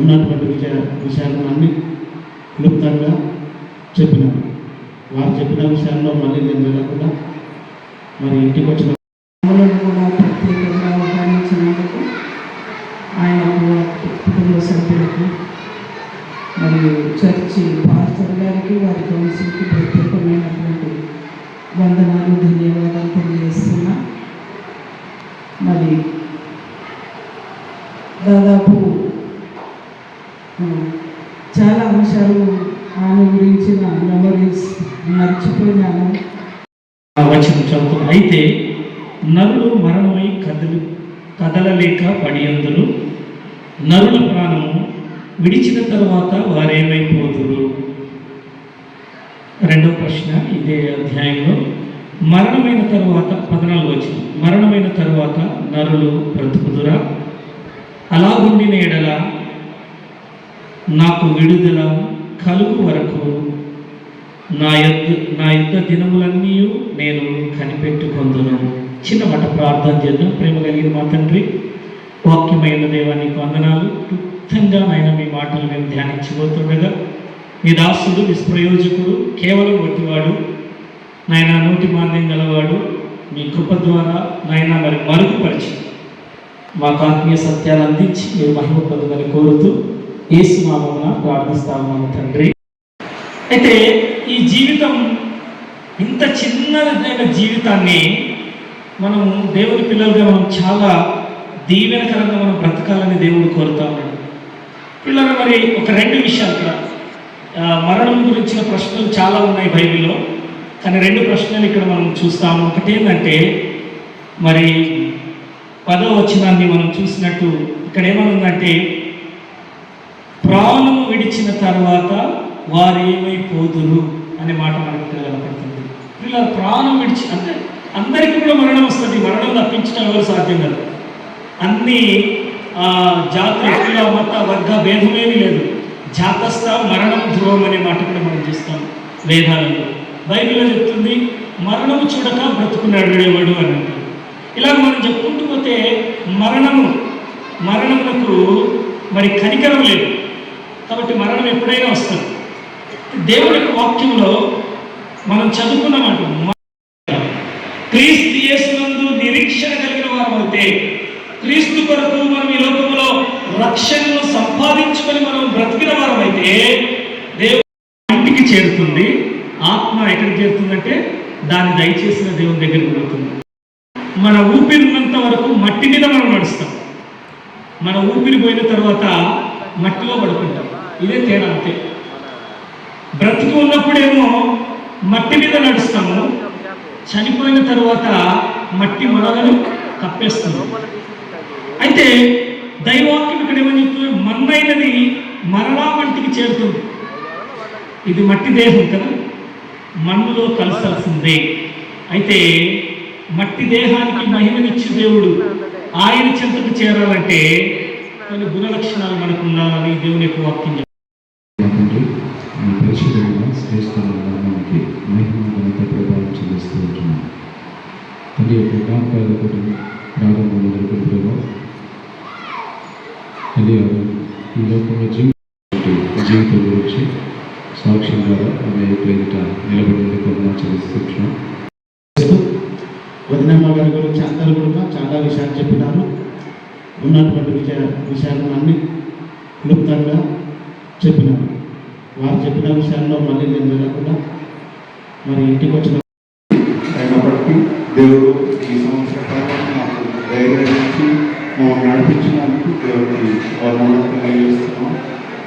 ఉన్నటువంటి విషయ విషయాలను అన్ని క్లుప్తంగా చెప్పినాను వారు చెప్పిన విషయాల్లో మళ్ళీ నేను వెళ్ళకుండా మరి ఇంటికి వచ్చిన కూడా ప్రత్యేకంగా ఆహ్వానించినందుకు ఆయనకు కుటుంబ సభ్యులకు మరియు చర్చి పాస్టర్ గారికి వారి కౌన్సిల్కి ప్రత్యేకమైనటువంటి వందనాలు ధన్యవాదాలు తెలియజేస్తున్నా. మరి దాదాపు చాలా అంశాలు ఆమె గురించిన మెమరీస్ మర్చిపోయినాను. వచ్చిన వచనం చదువుతాం అయితే నరులు మరణమై కదలు కదలలేక పడి అందరు నరుల ప్రాణము విడిచిన తర్వాత వారేమైపోతురు రెండవ ప్రశ్న ఇదే అధ్యాయంలో. మరణమైన తర్వాత పద్నాలుగు వచ్చింది మరణమైన తర్వాత నరులు బ్రతుకుదురా? అలా ఉండిన ఎడల నాకు విడుదల కలుగు వరకు నా యొద్ద నా యుద్ధ దినములన్నీ నేను కనిపెట్టుకుందును. చిన్న మాట ప్రార్థన చేద్దాం. ప్రేమ కలిగిన మా తండ్రి వాక్యమైన దేవానికి వందనాలు. క్లుప్తంగా నాయన మీ మాటలు మేము ధ్యానించబోతుండగా మీ దాసుడు నిష్ప్రయోజకుడు కేవలం వట్టివాడు నాయన నోటి మాంద్యం గలవాడు మీ కృప ద్వారా నాయన మరి మరుగుపరిచి మాకు ఆత్మీయ సత్యాలు అందించి మీరు మహిమ పొందమని కోరుతూ ఏసునామమున ప్రార్థిస్తా ఉన్నాము తండ్రి. అయితే ఈ జీవితం ఇంత చిన్నదైన జీవితాన్ని మనం దేవుని పిల్లలుగా మనం చాలా దీవెనకరంగా మనం బ్రతకాలని దేవుడు కోరుతా ఉన్నాడు. పిల్లలు మరి ఒక రెండు విషయాలు ఇక్కడ. మరణం గురించిన ప్రశ్నలు చాలా ఉన్నాయి బైబిల్లో. కానీ రెండు ప్రశ్నలు ఇక్కడ మనం చూస్తాము. ఒకటి ఏంటంటే మరి పదో వచనాన్ని మనం చూసినట్టు ఇక్కడ ఏమనుందంటే ప్రాణము విడిచిన తర్వాత వారు ఏమైపోదురు అనే మాట మనకు ఇక్కడ కనపడుతుంది. ఇలా ప్రాణం విడిచి అంటే అందరికీ కూడా మరణం వస్తుంది మరణం తప్పించడం ఎవరు సాధ్యం కాదు. అన్ని ఆ, కుల మత వర్గ భేదమేమి లేదు. జాతస్థ మరణం ధ్రువం అనే మాట కూడా మనం చూస్తాం వేదాలలో. బైబిల్లో చెప్తుంది మరణము చూడక బ్రతుకున్నాడు ఎవడు అని అంటారు. ఇలా మనం చెప్పుకుంటూ పోతే మరణము మరణమునకు మరి కనికరం లేదు. కాబట్టి మరణం ఎప్పుడైనా వస్తుంది. దేవుడి వాక్యంలో మనం చదువుకున్నమాట క్రీస్తు యేసునందు నిరీక్షణ కలిగిన వారు అయితే క్రీస్తు కొరకు మనం ఈ లోకంలో రక్షణను సంపాదించుకొని మనం బ్రతికిన వారం అయితే దేవుడు ఇంటికి చేరుతుంది. ఆత్మ ఎక్కడికి చేరుతుందంటే దాన్ని దయచేసిన దేవుని దగ్గరికి వెళ్తుంది. మన ఊపిరి వరకు మట్టి మీద మనం నడుస్తాం. మన ఊపిరి పోయిన తర్వాత మట్టిలో పడుకుంటాం. ఇదే తేడా అంతే. బ్రతికి ఉన్నప్పుడేమో మట్టి మీద నడుస్తాము. చనిపోయిన తర్వాత మట్టి మనలను కప్పేస్తాము. అయితే దైవాక్యం ఇక్కడ ఏమని చెప్తుంది మన్నైనది మరణా వంటికి చేరుతుంది. ఇది మట్టి దేహం కదా? మన్నులో కలసాల్సిందే. అయితే మట్టి దేహానికి మహిమనిచ్చే దేవుడు. ఆయన చెంతకు చేరాలంటే కొన్ని గుణ లక్షణాలు మనకు ఉండాలని దేవుని యొక్క వాక్యం మహిమ ఘనత ప్రభావం చెల్లిస్తూ ఉంటున్నాం. తండ్రి యొక్క ప్రారంభం మొదలుకొని తండ్రి ఈ లోకంలో జీవిత జీవితం గురించి సాక్ష్యం ద్వారా ఆమె యొక్క నిలబడి కొంత చెల్లిస్తున్నాం గురించి కూడా చాలా విషయాలు చెప్పినారు. ఉన్నటువంటి విషయ విషయాలను అన్ని క్లుప్తంగా చెప్పినారు. వారు చెప్పిన విషయాల్లో మళ్ళీ నేను వెళ్ళకుండా మరి ఇంటికి వచ్చిన అయినప్పటికీ దేవుడు ఈ సంవత్సర కాలం నాకు ధైర్యం నడిపించినందుకు దేవుడికి తెలియజేస్తున్నాం.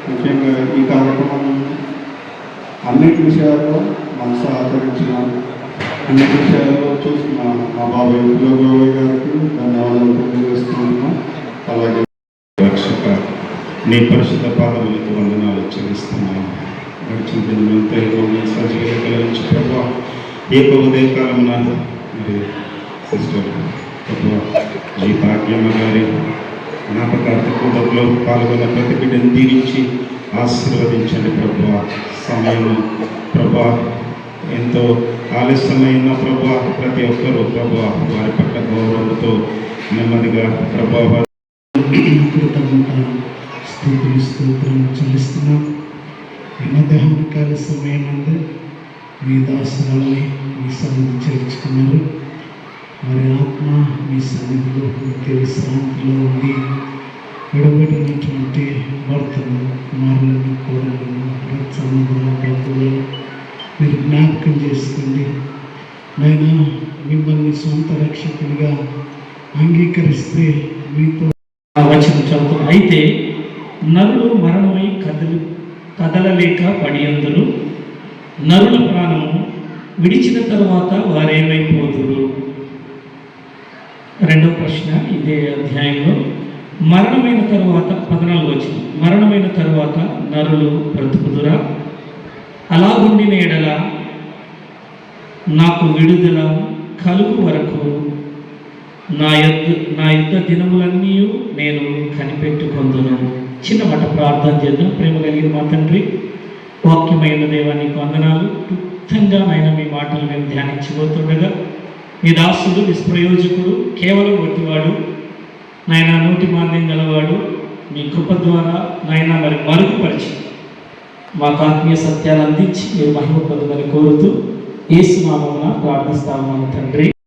ముఖ్యంగా ఈ కార్యక్రమం అన్నిటి విషయాల్లో మనసు ఆచరించిన అన్ని విషయాల్లో చూసిన మా బాబాయ్ బాబాయ్ గారికి ధన్యవాదాలు తెలియజేస్తున్నాను. అలాగే రక్షక నీ పరిశుద్ధ పాదములకు వందనాలు చెల్లిస్తున్నాను. గడిచిన దినమంతా మమ్మల్ని సజీవ కలిగించి ప్రభావ ఈ యొక్క ఉదయకాలమున మరి సిస్టర్ ఈ భాగ్యమ్మ గారి జ్ఞాపకార్థ కూటంలో పాల్గొన్న ప్రతి బిడ్డను దీవించి ఆశీర్వదించండి ప్రభా. సమయం ప్రభా ఎంతో ఆలస్యమైన ప్రభా ప్రతి ఒక్కరూ ప్రభా వారి పట్ల గౌరవంతో నెమ్మదిగా ప్రభావ కృతజ్ఞతలు స్తోత్రం చెల్లిస్తున్నాం. ఈ కాల సమయం అందు మీ దాసురాల్ని మీ సన్నిధి చేర్చుకున్నారు. మరి ఆత్మ మీ సన్నిధిలో నిత్య విశ్రాంతిలో ఉండి విడబడినటువంటి భర్తలు కుమారులను కోడలను రచ్చన్నదలను బంధువులను మీరు జ్ఞాపకం చేసుకోండి. నేను మిమ్మల్ని సొంత రక్షకునిగా అంగీకరిస్తే మీతో వచ్చిన వచనం అయితే నరుడు మరణమై కదలు కదలలేక పడియందురు నరుల ప్రాణము విడిచిన తర్వాత వారేమైపోతురు రెండో ప్రశ్న ఇదే అధ్యాయంలో. మరణమైన తర్వాత పదనాలు వచ్చింది మరణమైన తర్వాత నరులు బ్రతుకుదురా? అలాగుండిన ఎడల నాకు విడుదల కలుగు వరకు నా యొద్ నా యుద్ధ దినములన్నీ నేను కనిపెట్టుకొందును. చిన్న మాట ప్రార్థన చేద్దాం. ప్రేమ కలిగిన మా తండ్రి వాక్యమైన దేవానికి వందనాలు. క్లుప్తంగా నాయన మీ మాటలు మేము ధ్యానించబోతుండగా మీ దాసుడు నిష్ప్రయోజకుడు కేవలం ఒట్టివాడు నాయన నోటి మాంద్యం గలవాడు మీ కృప ద్వారా నాయన మరి మరుగుపరిచి మాకు ఆత్మీయ సత్యాలు అందించి మీరు మహిమ పొందమని కోరుతూ ఏసు నామమున ప్రార్థిస్తాము తండ్రి.